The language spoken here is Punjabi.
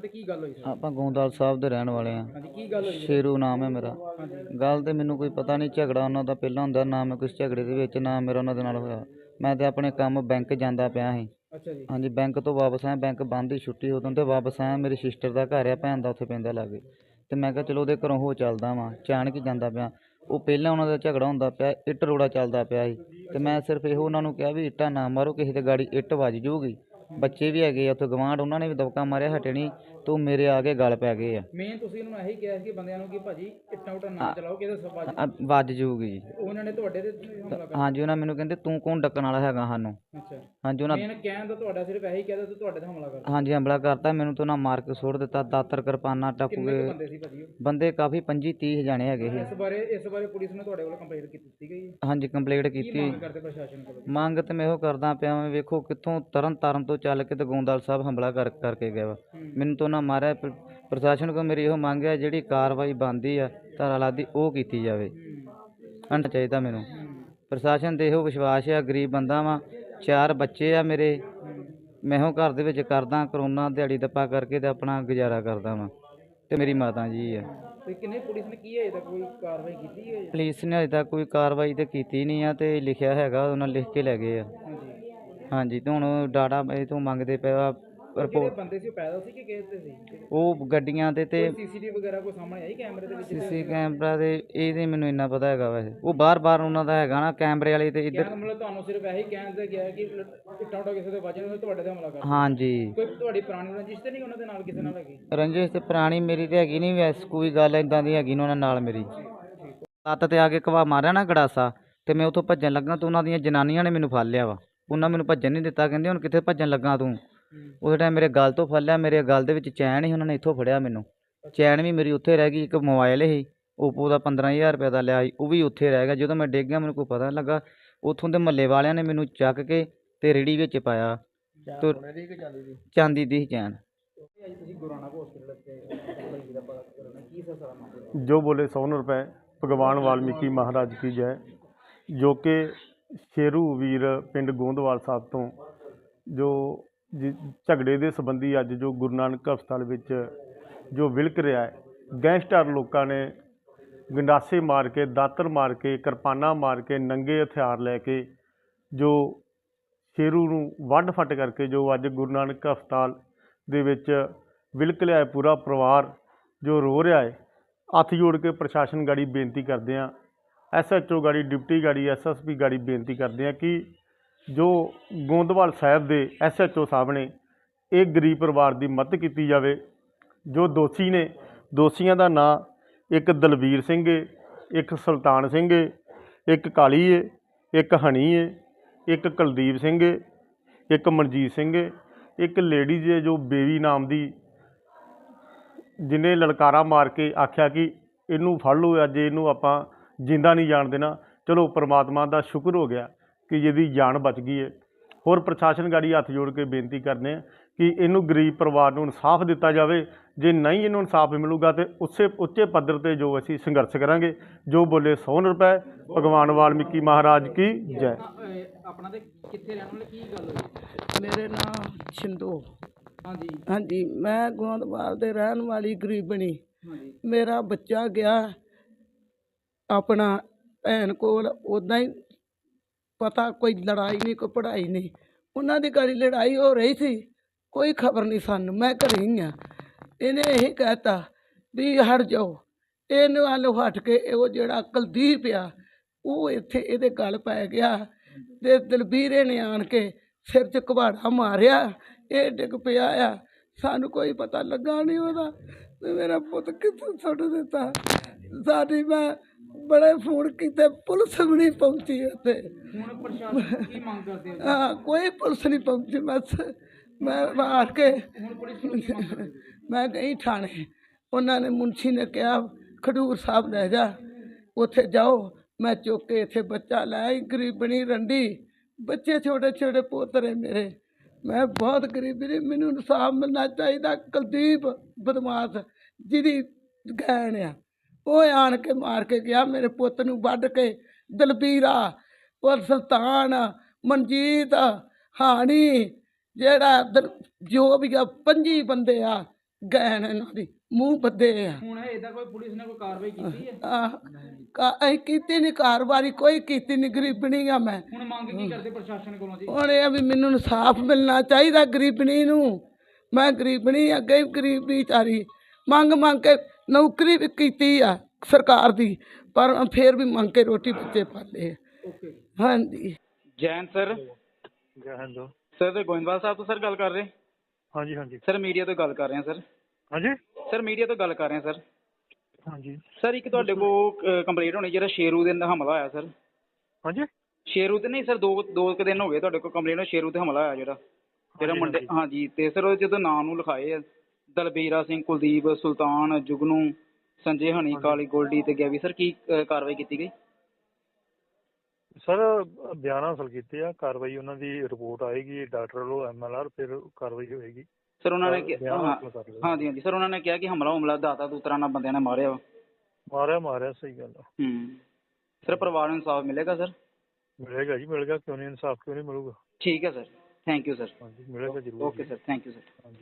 ਤੇ ਕੀ ਗੱਲ ਹੋਈ ਸਰ ਆਪਾਂ ਗੋਂਦਵਾਲ ਸਾਹਿਬ ਦੇ ਰਹਿਣ ਵਾਲੇ ਆ ਹਾਂਜੀ ਕੀ ਗੱਲ ਹੋਈ ਸਰ? ਨਾਮ ਹੈ ਮੇਰਾ। ਗੱਲ ਤੇ ਮੈਨੂੰ ਕੋਈ ਪਤਾ ਨਹੀਂ ਝਗੜਾ ਉਹਨਾਂ ਦਾ ਪਹਿਲਾਂ ਹੁੰਦਾ ਨਾ ਮੈਂ ਕੁਛ ਝਗੜੇ ਦੇ ਵਿੱਚ ਨਾ ਮੇਰਾ ਉਹਨਾਂ ਦੇ ਨਾਲ ਹੋਇਆ। ਮੈਂ ਤੇ ਆਪਣੇ ਕੰਮ ਬੈਂਕ ਜਾਂਦਾ ਪਿਆ ਸੀ। ਅੱਛਾ ਜੀ। ਹਾਂਜੀ ਬੈਂਕ ਤੋਂ ਵਾਪਸ ਆਇਆ ਬੈਂਕ ਬੰਦ ਹੀ ਛੁੱਟੀ ਉਦੋਂ ਤੇ ਵਾਪਸ ਆਇਆ ਮੇਰੀ ਸਿਸਟਰ ਦਾ ਘਰ ਆ ਭੈਣ ਦਾ ਉੱਥੇ ਪੈਂਦਾ ਲਾਗੇ। ਤੇ ਮੈਂ ਕਿਹਾ ਚਲੋ ਉਹਦੇ ਘਰੋਂ ਹੋ ਚੱਲਦਾ ਵਾਂ ਅਚਾਨਕ ਹੀ ਜਾਂਦਾ ਪਿਆ। ਉਹ ਪਹਿਲਾਂ ਉਹਨਾਂ ਦਾ ਝਗੜਾ ਹੁੰਦਾ ਪਿਆ ਇੱਟ ਰੋੜਾ ਚੱਲਦਾ ਪਿਆ ਸੀ। ਤੇ ਮੈਂ ਸਿਰਫ ਇਹੋ ਉਹਨਾਂ ਨੂੰ ਕਿਹਾ ਵੀ ਇੱਟਾਂ ਨਾ ਮਾਰੋ ਕਿਸੇ ਦੇ ਗਾੜੀ ਇੱਟ ਵੱਜ ਜਾਊਗੀ ਬੱਚੇ ਵੀ ਹੈਗੇ ਆ ਉੱਥੇ ਗਵਾਂਢ ਉਹਨਾਂ ਨੇ ਵੀ ਦਬਕਾ ਮਾਰਿਆ ਹਟੇ ਨਹੀਂ। ਤੂੰ ਮੇਰੇ ਆ ਕੇ ਗਲ ਪੈ ਗਏ ਆ। ਮੇਨ ਤੁਸੀਂ ਉਹਨੂੰ ਇਹੀ ਕਿਹਾ ਸੀ ਕਿ ਬੰਦਿਆਂ ਨੂੰ ਕਿ ਭਾਜੀ ਇੱਟਾਂ ਉੱਟਾਂ ਨਾ ਚਲਾਓ ਕਿਤੇ ਸਵਾਜ ਅ- ਵੱਜ ਜਾਊਗੀ ਜੀ। ਉਹਨਾਂ ਨੇ ਤੁਹਾਡੇ ਤੇ ਹਮਲਾ ਕਰ ਹਾਂਜੀ ਉਹਨਾਂ ਮੈਨੂੰ ਕਹਿੰਦੇ ਤੂੰ ਕੌਣ ਡੱਕਣ ਵਾਲਾ ਹੈਗਾ ਸਾਨੂੰ। ਅੱਛਾ। ਹਾਂਜੀ ਉਹਨਾਂ ਮੇਨ ਕਹਿਣ ਦਾ ਤੁਹਾਡਾ ਸਿਰਫ ਇਹੀ ਕਹਿਦਾ ਤੇ ਤੁਹਾਡੇ ਤੇ ਹਮਲਾ ਕਰ ਹਾਂਜੀ ਹਮਲਾ ਕਰਤਾ ਮੈਨੂੰ ਤਾਂ ਉਹਨਾਂ ਮਾਰ ਕੇ ਸੁੱਟ ਦਿੱਤਾ ਦਾਤਰ ਕਿਰਪਾਨਾਂ ਟੱਪ ਕਿੰਨੇ ਕੁ ਬੰਦੇ ਸੀ ਭਾਜੀ ਉਹ? ਬੰਦੇ ਕਾਫੀ 25 30 ਜਾਣੇ ਹੈਗੇ ਸੀ। ਇਸ ਬਾਰੇ ਇਸ ਬਾਰੇ ਪੁਲਿਸ ਨੇ ਤੁਹਾਡੇ ਵੱਲੋਂ ਕੰਪਲੇਂਟ ਕੀਤੀ ਦਿੱਤੀ ਗਈ ਹਾਂਜੀ ਕੰਪਲੀਟ ਕੀ ਕੀਤੀ। ਮੰਗ ਕਰਦੇ ਪ੍ਰਸ਼ਾਸਨ ਕੋਲੋਂ ਮੰਗ ਤੇ ਮੈਂ ਇਹੋ ਕਰਦਾ ਪਿਆ ਮੈਂ ਵੇਖੋ ਕਿੱਥੋਂ ਤਰਨ ਤਾਰਨ ਤੋਂ ਚੱਲ ਕੇ ਤੇ ਸਾਹਿਬ ਹਮਲਾ ਕਰ ਕਰਕੇ ਗਿਆ ਵਾ। ਹੂੰ। ਮੈਨੂੰ ਤਾਂ ਉਹਨਾਂ ਮਾਰਿਆ। ਪ੍ਰ- ਪ੍ਰਸ਼ਾਸਨ ਕੋ ਮੇਰੀ ਇਹੋ ਮੰਗ ਹੈ ਜਿਹੜੀ ਕਾਰਵਾਈ ਬਣਦੀ ਆ ਧਾਰਾ ਲਾਦੀ ਉਹ ਕੀਤੀ ਜਾਵੇ। ਅੰਡ ਚਾਹੀਦਾ ਮੈਨੂੰ। ਪ੍ਰਸ਼ਾਸਨ ਦੇ ਇਹੋ ਵਿਸ਼ਵਾਸ ਆ ਗਰੀਬ ਬੰਦਾ ਵਾਂ ਚਾਰ ਬੱਚੇ ਆ ਮੇਰੇ। ਮੈਂ ਇਹੋ ਘਰ ਦੇ ਵਿੱਚ ਕਰਦਾ ਕਰੋਨਾ ਦਿਹਾੜੀ ਦੱਪਾ ਕਰਕੇ ਤੇ ਆਪਣਾ ਗੁਜ਼ਾਰਾ ਕਰਦਾ ਵਾਂ। ਤੇ ਮੇਰੀ ਮਾਤਾ ਜੀ ਆ। ਤੇ ਕਿੰਨੇ ਪੁਲਿਸ ਨੇ ਕੀ ਹੈ ਇਹਦਾ ਕੋਈ ਕਾਰਵਾਈ ਕੀਤੀ ਹੈ? ਪੁਲਿਸ ਨੇ ਅਜੇ ਤੱਕ ਕੋਈ ਕਾਰਵਾਈ ਤੇ ਕੀਤੀ ਨਹੀਂ ਆ ਤੇ ਲਿਖਿਆ ਹੈਗਾ ਉਹਨਾਂ ਲਿਖ ਕੇ ਲੈ ਗਏ ਆ। ਹਾਂਜੀ। ਹਾਂਜੀ ਤੇ ਹੁਣ ਡਾਟਾ ਇਹ ਤੋਂ ਮੰਗਦੇ ਪਿਆ ਜਿਹੜੇ ਰਿਪੋਰਟ ਬੰਦੇ ਸੀ ਉਹ ਪੈਦਲ ਸੀ ਕਿ ਕਿਸ ਤੇ ਸੀ? ਉਹ ਗੱਡੀਆਂ ਤੇ ਤੇ ਸੀਸੀਟੀਵੀ ਵਗੈਰਾ ਕੋਈ ਸਾਹਮਣੇ ਆਈ ਕੈਮਰੇ ਦੇ ਵਿੱਚ? ਸੀਸੀ ਕੈਮਰਾ ਦੇ ਇਹਦੇ ਮੈਨੂੰ ਇੰਨਾ ਪਤਾ ਹੈਗਾ ਵੈਸੇ। ਉਹ ਬਾਰ-ਬਾਰ ਉਹਨਾਂ ਦਾ ਹੈਗਾ ਨਾ ਕੈਮਰੇ ਵਾਲੇ ਤੇ ਇੱਧਰ ਦਾ ਮਤਲਬ ਤੁਹਾਨੂੰ ਸਿਰਫ ਇਹੀ ਕਹਿਣ ਤੇ ਗਿਆ ਕਿ ਇੱਟਾਂ ਉੱਟਾਂ ਕਿਸੇ ਦੇ ਵਜਨ ਹੋਏ ਤੁਹਾਡੇ ਤੇ ਹਮਲਾ ਕਰ ਹਾਂਜੀ। ਕੋਈ ਤੁਹਾਡੀ ਪੁਰਾਣੀ ਰੰਜਿਸ਼ ਤੇ ਨਹੀਂ ਉਹਨਾਂ ਦੇ ਨਾਲ ਕਿਸੇ ਨਾਲ ਹੈਗੀ? ਰੰਜਿਸ਼ ਤੇ ਪੁਰਾਣੀ ਮੇਰੀ ਤੇ ਹੈਗੀ ਨਹੀਂ ਵੈਸੇ ਕੋਈ ਗੱਲ ਇਦਾਂ ਦੀ ਹੈਗੀ ਨੀ ਉਹਨਾਂ ਨਾਲ ਮੇਰੀ। ਲੱਤ ਤੇ ਆ ਕੇ ਕਵਾ ਮਾਰਿਆ ਨਾ ਗੜਾਸਾ ਤੇ ਮੈਂ ਉੱਥੋਂ ਭੱਜਣ ਲੱਗਾ ਤੇ ਉਹਨਾਂ ਦੀਆਂ ਜਨਾਨੀਆਂ ਨੇ ਮੈਨੂੰ ਫੜ ਲਿਆ ਵਾ। ਉਹਨਾਂ ਮੈਨੂੰ ਭੱਜਣ ਨਹੀਂ ਦਿੱਤਾ ਕਹਿੰਦੇ ਹੁਣ ਕਿੱਥੇ ਭੱਜਣ ਲੱਗਾ ਤੂੰ? ਉਸ ਟਾਈਮ ਮੇਰੇ ਗਲ ਤੋਂ ਫੜ ਲਿਆ ਮੇਰੇ ਗਲ ਦੇ ਵਿੱਚ ਚੈਨ ਸੀ ਉਹਨਾਂ ਨੇ ਇੱਥੋਂ ਫੜਿਆ ਮੈਨੂੰ ਚੈਨ ਵੀ ਮੇਰੀ ਉੱਥੇ ਰਹਿ ਗਈ ਇੱਕ ਮੋਬਾਈਲ ਸੀ ਓਪੋ ਦਾ 15000 ਰੁਪਏ ਦਾ ਲਿਆ ਸੀ ਉਹ ਵੀ ਉੱਥੇ ਰਹਿ ਗਿਆ ਜਦੋਂ ਮੈਂ ਡਿੱਗ ਗਿਆ ਮੈਨੂੰ ਕੋਈ ਪਤਾ ਨਹੀਂ ਲੱਗਾ ਉੱਥੋਂ ਦੇ ਮਹੱਲੇ ਵਾਲਿਆਂ ਨੇ ਮੈਨੂੰ ਚੱਕ ਕੇ ਤੇ ਰੇੜੀ ਵਿੱਚ ਪਾਇਆ ਤੇ ਚਾਂਦੀ ਦੀ ਸੀ ਚੈਨ ਅੱਜ ਤੁਸੀਂ ਗੁਰਾਣਾ ਹਸਪੀਟਲ ਤੇ ਭਾਈ ਦਾ ਪਤਾ ਕਰਨਾ ਕੀ ਸਰ ਸਾਰਾ ਮਾਮਲਾ ਜੋ बोले सौ रुपए ਭਗਵਾਨ ਵਾਲਮੀਕੀ ਮਹਾਰਾਜ ਕੀ ਜੈ ਜੋ ਕਿ ਸ਼ੇਰੂ ਵੀਰ ਪਿੰਡ ਗੋਂਦਵਾਲ ਸਾਹਿਬ ਤੋਂ ਜੋ ਜਿ- ਝਗੜੇ ਦੇ ਸੰਬੰਧੀ ਅੱਜ ਜੋ ਗੁਰੂ ਨਾਨਕ ਹਸਪਤਾਲ ਵਿੱਚ ਜੋ ਵਿਲਕ ਰਿਹਾ ਹੈ, ਗੈਂਗਸਟਰ ਲੋਕਾਂ ਨੇ ਗੰਡਾਸੇ ਮਾਰ ਕੇ, ਦਾਤਰ ਮਾਰ ਕੇ, ਕਿਰਪਾਨਾਂ ਮਾਰ ਕੇ, ਨੰਗੇ ਹਥਿਆਰ ਲੈ ਕੇ ਜੋ ਸ਼ੇਰੂ ਨੂੰ ਵੱਢ ਫੱਟ ਕਰਕੇ ਜੋ ਅੱਜ ਗੁਰੂ ਨਾਨਕ ਹਸਪਤਾਲ ਦੇ ਵਿੱਚ ਵਿਲਕ ਲਿਆ ਹੈ, ਪੂਰਾ ਪਰਿਵਾਰ ਜੋ ਰੋ ਰਿਹਾ ਹੈ, ਹੱਥ ਜੋੜ ਕੇ ਪ੍ਰਸ਼ਾਸਨ ਗਾੜੀ ਬੇਨਤੀ ਕਰਦੇ ਹਾਂ ਐਸਐਚਓ ਗਾੜੀ, ਡਿਪਟੀ ਗਾੜੀ ਐਸਐਸਪੀ ਗਾੜੀ ਬੇਨਤੀ ਕਰਦੇ ਹਾਂ ਕਿ ਜੋ ਗੋਂਦਵਾਲ ਸਾਹਿਬ ਦੇ ਐਸਐਚਓ ਸਾਹਿਬ ਨੇ ਇਹ ਗਰੀਬ ਪਰਿਵਾਰ ਦੀ ਮਦਦ ਕੀਤੀ ਜਾਵੇ, ਜੋ ਦੋਸ਼ੀ ਨੇ, ਦੋਸ਼ੀਆਂ ਦਾ ਨਾਂ ਇੱਕ ਦਲਵੀਰ ਸਿੰਘ ਏ, ਇੱਕ ਸੁਲਤਾਨ ਸਿੰਘ ਏ, ਇੱਕ ਕਾਲੀ ਏ, ਇੱਕ ਹਣੀ ਏ, ਇੱਕ ਕੁਲਦੀਪ ਸਿੰਘ ਏ, ਇੱਕ ਮਨਜੀਤ ਸਿੰਘ ਏ, ਇੱਕ ਲੇਡੀਜ਼ ਏ ਜੋ ਬੇਬੀ ਨਾਮ ਦੀ ਜਿਹਨੇ ਲਲਕਾਰਾ ਮਾਰ ਕੇ ਆਖਿਆ ਕਿ ਇਹਨੂੰ ਫੜ ਲਓ, ਅੱਜ ਇਹਨੂੰ ਆਪਾਂ ਜਿੰਦਾ ਨਹੀਂ ਜਾਣ ਦੇਣਾ। ਚਲੋ, ਪ੍ਰਮਾਤਮਾ ਦਾ ਸ਼ੁਕਰ ਹੋ ਗਿਆ। ਕਿ ਜਿਹਦੀ ਜਾਨ ਬਚ ਗਈ ਹੈ। ਹੋਰ ਪ੍ਰਸ਼ਾਸਨ ਗਾੜੀ ਹੱਥ ਜੋੜ ਕੇ ਬੇਨਤੀ ਕਰਨੇ ਆ ਕਿ ਇਹਨੂੰ ਗਰੀਬ ਪਰਿਵਾਰ ਨੂੰ ਇਨਸਾਫ ਦਿੱਤਾ ਜਾਵੇ। ਜੇ ਨਹੀਂ ਇਹਨੂੰ ਇਨਸਾਫ ਮਿਲੂਗਾ ਤੇ ਉਸੇ ਉੱਚੇ ਪੱਧਰ ਤੇ ਜੋ ਅਸੀਂ ਸੰਘਰਸ਼ ਕਰਾਂਗੇ ਜੋ ਬੋਲੇ 100 ਰੁਪਏ। ਭਗਵਾਨ ਵਾਲਮੀਕੀ ਮਹਾਰਾਜ ਕੀ ਜੈ। ਆਪਣਾ ਤੇ ਕਿੱਥੇ ਰਹਿਣ ਵਾਲੇ ਕੀ ਗੱਲ ਹੋਈ? ਮੇਰੇ ਨਾਮ ਛਿੰਦੋ ਹਾਂਜੀ। ਹਾਂਜੀ ਮੈਂ ਗੋਂਦਵਾਲ ਦੇ ਰਹਿਣ ਵਾਲੀ ਗਰੀਬਣੀ ਮੇਰਾ ਬੱਚਾ ਗਿਆ। ਆਪਣਾ ਭੈਣ ਕੋਲ ਉਦਾਂ ਹੀ ਪਤਾ ਕੋਈ ਲੜਾਈ ਨਹੀਂ, ਕੋਈ ਪੜ੍ਹਾਈ ਨਹੀਂ। ਉਹਨਾਂ ਦੀ ਗਾੜੀ ਲੜਾਈ ਹੋ ਰਹੀ ਸੀ, ਕੋਈ ਖਬਰ ਨਹੀਂ ਸਾਨੂੰ, ਮੈਂ ਘਰੇ ਹੀ ਆ। ਇਹਨੇ ਇਹ ਕਹਿਤਾ ਵੀ ਹਟ ਜਾਓ। ਇਹਨੂੰ ਵੱਲੋਂ ਹਟ ਕੇ ਉਹ ਜਿਹੜਾ ਕੁਲਦੀਪ ਆ, ਉਹ ਇੱਥੇ ਇਹਦੇ ਗਲ ਪੈ ਗਿਆ ਤੇ ਦਲਬੀਰੇ ਨੇ ਆਣ ਕੇ ਸਿਰ 'ਚ ਕੁਹਾੜਾ ਮਾਰਿਆ, ਇਹ ਡਿੱਗ ਪਿਆ ਆ। ਸਾਨੂੰ ਕੋਈ ਪਤਾ ਲੱਗਾ ਨਹੀਂ ਉਹਦਾ। ਤੇ ਮੇਰਾ ਪੁੱਤ ਕਿੱਥੋਂ ਛੱਡ ਦਿੱਤਾ? ਸਾਡੀ ਮੈਂ ਬੜੇ ਫੋਨ ਕੀਤੇ ਪੁਲਿਸ ਵੀ ਨਹੀਂ ਪਹੁੰਚੀ ਉੱਥੇ। ਹੁਣ ਪ੍ਰਸ਼ਾਸਨ ਕੀ ਮੰਗ ਕਰਦੇ ਹੋ? ਹਾਂ ਕੋਈ ਪੁਲਿਸ ਨਹੀਂ ਪਹੁੰਚੀ ਬਸ ਮੈਂ ਮਾਰ ਕੇ ਹੁਣ ਪੁਲਿਸ ਨੂੰ ਕੀ ਮੰਗ ਕਰਦੇ ਹੋ? ਮੈਂ ਗਈ ਥਾਣੇ। ਉਹਨਾਂ ਨੇ ਮੁਨਸ਼ੀ ਨੇ ਕਿਹਾ ਖਡੂਰ ਸਾਹਿਬ ਲੈ ਜਾ ਉੱਥੇ ਜਾਓ। ਮੈਂ ਚੁੱਕ ਕੇ ਇੱਥੇ ਬੱਚਾ ਲੈ ਆਈ ਗਰੀਬਣੀ ਰੰਡੀ। ਬੱਚੇ ਛੋਟੇ ਛੋਟੇ ਪੋਤਰੇ ਮੇਰੇ। ਮੈਂ ਬਹੁਤ ਗਰੀਬੀ ਨੇ ਮੈਨੂੰ ਇਨਸਾਫ ਮਿਲਣਾ ਚਾਹੀਦਾ ਕੁਲਦੀਪ ਬਦਮਾਸ਼ ਜਿਹਦੀ ਗੈਣ ਆ। ਉਹ ਆਣ ਕੇ ਮਾਰ ਕੇ ਗਿਆ ਮੇਰੇ ਪੁੱਤ ਨੂੰ ਵੱਢ ਕੇ ਦਲਬੀਰਾ ਔਰ ਸੁਲਤਾਨ ਮਨਜੀਤ ਹਾਣੀ ਜਿਹੜਾ ਜੋ ਵੀ ਆ ਪੰਜੀ ਬੰਦੇ ਆ ਗੈਣ ਇਹਨਾਂ ਦੀ ਮੂੰਹ ਬੱਦੇ ਆ। ਹੁਣ ਇਹਦਾ ਕੋਈ ਪੁਲਿਸ ਨੇ ਕੋਈ ਕਾਰਵਾਈ ਕੀਤੀ ਹੈ ਕਾ- ਅਸੀਂ ਕੀਤੀ ਨਹੀਂ ਕਾਰਵਾਈ ਕੋਈ ਕੀਤੀ ਨਹੀਂ ਗਰੀਬਣੀ ਆ ਮੈਂ। ਹੁਣ ਮੰਗ ਕੀ ਕਰਦੇ ਪ੍ਰਸ਼ਾਸਨ ਕੋਲੋਂ ਜੀ? ਹੁਣ ਇਹ ਆ ਵੀ ਮੈਨੂੰ ਇਨਸਾਫ ਮਿਲਣਾ ਚਾਹੀਦਾ ਗਰੀਬਣੀ ਨੂੰ। ਮੈਂ ਗਰੀਬਣੀ ਅੱਗੇ ਗਰੀਬ ਵਿਚਾਰੀ। ਮੰਗ ਮੰਗ ਕੇ ਨੌਕਰੀ ਵੀ ਕੀਤੀ ਆ ਸਰਕਾਰ ਦੀ ਪਰ ਫੇਰ ਵੀ ਮੰਗ ਕੇ ਰੋਟੀ ਬੱਚੇ ਪਾਲੇ ਹਾਂਜੀ। ਜੈਨ ਸਰ। ਸਰ ਤੇ ਗੋਇੰਦਵਾਲ ਸਾਹਿਬ ਤੋਂ ਸਰ ਗੱਲ ਕਰ ਰਹੇ? ਹਾਂਜੀ ਹਾਂਜੀ। ਸਰ ਮੀਡੀਆ ਤੋਂ ਗੱਲ ਕਰ ਰਹੇ ਹਾਂ ਸਰ। ਹਾਂਜੀ? ਸਰ ਮੀਡੀਆ ਤੋਂ ਗੱਲ ਕਰ ਰਹੇ ਹਾਂ ਸਰ। ਹਾਂਜੀ। ਸਰ ਇੱਕ ਤੁਹਾਡੇ ਕੋਲ ਕੰਪਲੀਟ ਹੋਣੀ ਜਿਹੜਾ ਸ਼ੇਰੂ ਦੇ ਨਾਲ ਹਮਲਾ ਹੋਇਆ ਸਰ। ਹਾਂਜੀ? ਸ਼ੇਰੂ ਤੇ ਨਹੀਂ ਸਰ ਦੋ ਦੋ ਕੁ ਦਿਨ ਹੋ ਗਏ ਤੁਹਾਡੇ ਕੋਲ ਕੰਪਲੇਂਟ ਸ਼ੇਰੂ ਤੇ ਹਮਲਾ ਹੋਇਆ ਜਿਹੜਾ। ਜਿਹੜਾ ਮੁੰਡੇ ਹਾਂਜੀ। ਤੇ ਸਰ ਉਹ ਜਦੋਂ ਨਾਂ ਨੂੰ ਲਿਖਾਏ ਆ ਦਲਬੀਰਾ ਸਿੰਘ ਕੁਲਦੀਪ ਸੁਲਤਾਨ ਜੁਗਨੂ ਸੰਜੇ ਹਣੀ ਕਾਲੀ ਗੋਲਡੀ ਤੇ ਗੈਵੀ। ਸਰ ਕੀ ਕਾਰਵਾਈ ਕੀਤੀ ਗਈ? ਸਰ ਬਿਆਨ ਹਾਸਲ ਕੀਤੇ ਆ। ਕਾਰਵਾਈ ਉਹਨਾਂ ਦੀ ਰਿਪੋਰਟ ਆਏਗੀ ਡਾਕਟਰ ਵੱਲੋਂ ਐਮਐਲਆਰ ਫਿਰ ਕਾਰਵਾਈ ਹੋਏਗੀ। ਸਰ ਉਹਨਾਂ ਨੇ ਸਰ, ਕਿ- ਬਿਆਨ ਹਾਂ- ਹਾਸਲ ਕਰ ਲਿਆ। ਹਾਂਜੀ ਹਾਂਜੀ। ਸਰ ਉਹਨਾਂ ਨੇ ਕਿਹਾ ਕਿ ਹਮਲਾ ਹਮਲਾ ਦਾਤਾ ਦੂਤਰਾਂ ਨਾਲ ਬੰਦਿਆਂ ਨੇ ਮਾਰਿਆ ਵਾ। ਮਾਰਿਆ ਮਾਰਿਆ ਸਹੀ ਗੱਲ ਆ। ਹੂੰ। ਸਰ ਪਰਿਵਾਰ ਨੂੰ ਇਨਸਾਫ ਮਿਲੇਗਾ ਸਰ? ਮਿਲੇਗਾ ਜੀ ਮਿਲੇਗਾ। ਕਿਉਂ ਨਹੀਂ? ਇਨਸਾਫ ਕਿਉਂ ਨਹੀਂ ਮਿਲੂਗਾ? ਠੀਕ ਹੈ ਸਰ। ਥੈਂਕ ਯੂ ਸਰ ਹਾਂਜੀ ਮਿਲੇਗਾ ਜ਼ਰੂਰ ਓਕੇ ਜੀ। ਸਰ ਥੈਂਕ ਯੂ ਸਰ ਹਾਂਜੀ।